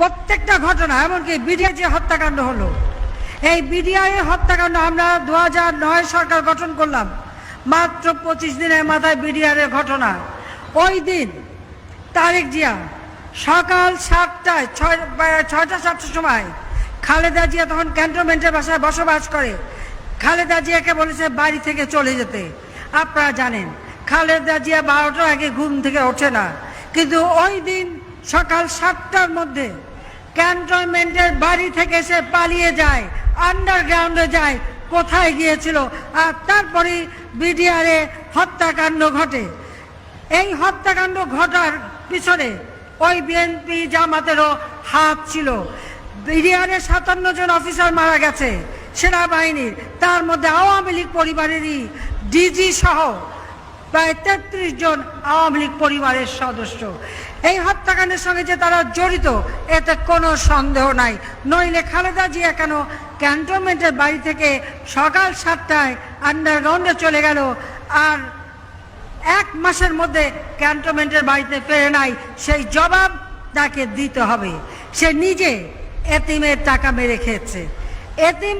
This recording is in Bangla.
প্রত্যেকটা ঘটনা, এমনকি বিডিআই যে হত্যাকাণ্ড হলো, এই বিডিআই হত্যাকাণ্ড আমরা দু নয় সরকার গঠন করলাম। মাত্র পঁচিশ দিনের মাথায় বিডিআর ঘটনা। ওই দিন, তারেক জিয়া সকাল সাতটায়, ছয় ছয়টা সাতটার সময় খালেদা জিয়া তখন ক্যান্টনমেন্টের বাসায় বসবাস করে। খালেদা জিয়াকে বলেছে, বাড়ি থেকে চলে যেতে। আপনারা জানেন, খালেদা জিয়া বারোটার আগে ঘুম থেকে ওঠে না। কিন্তু ওই দিন সকাল সাতটার মধ্যে ক্যান্টনমেন্টের বাড়ি থেকে সে পালিয়ে যায় আন্ডারগ্রাউন্ডে যায়, কোথায় গিয়েছিল, আর তারপরে বিডিআরে হত্যাকাণ্ড ঘটে। এই হত্যাকাণ্ড ঘটার পিছনে ওই বিএনপি জামাতেরও হাত ছিল। বিডিআরে সাতান্ন জন অফিসার মারা গেছে, সেনাবাহিনীর, তার মধ্যে আওয়ামী লীগ পরিবারেরই ডিজি সহ প্রায় তেত্রিশ জন আওয়ামী লীগ পরিবারের সদস্য। এই হত্যাকাণ্ডের সঙ্গে যে তারা জড়িত, এতে কোনো সন্দেহ নাই। নইলে খালেদা জিয়া কেন ক্যান্টনমেন্টের বাড়ি থেকে সকাল সাতটায় আন্ডারগ্রাউন্ডে চলে গেল আর এক মাসের মধ্যে ক্যান্টনমেন্টের বাড়িতে ফেরে নাই, সেই জবাব তাকে দিতে হবে। সে নিজে এতিমের টাকা মেরে খেয়েছে। এতিম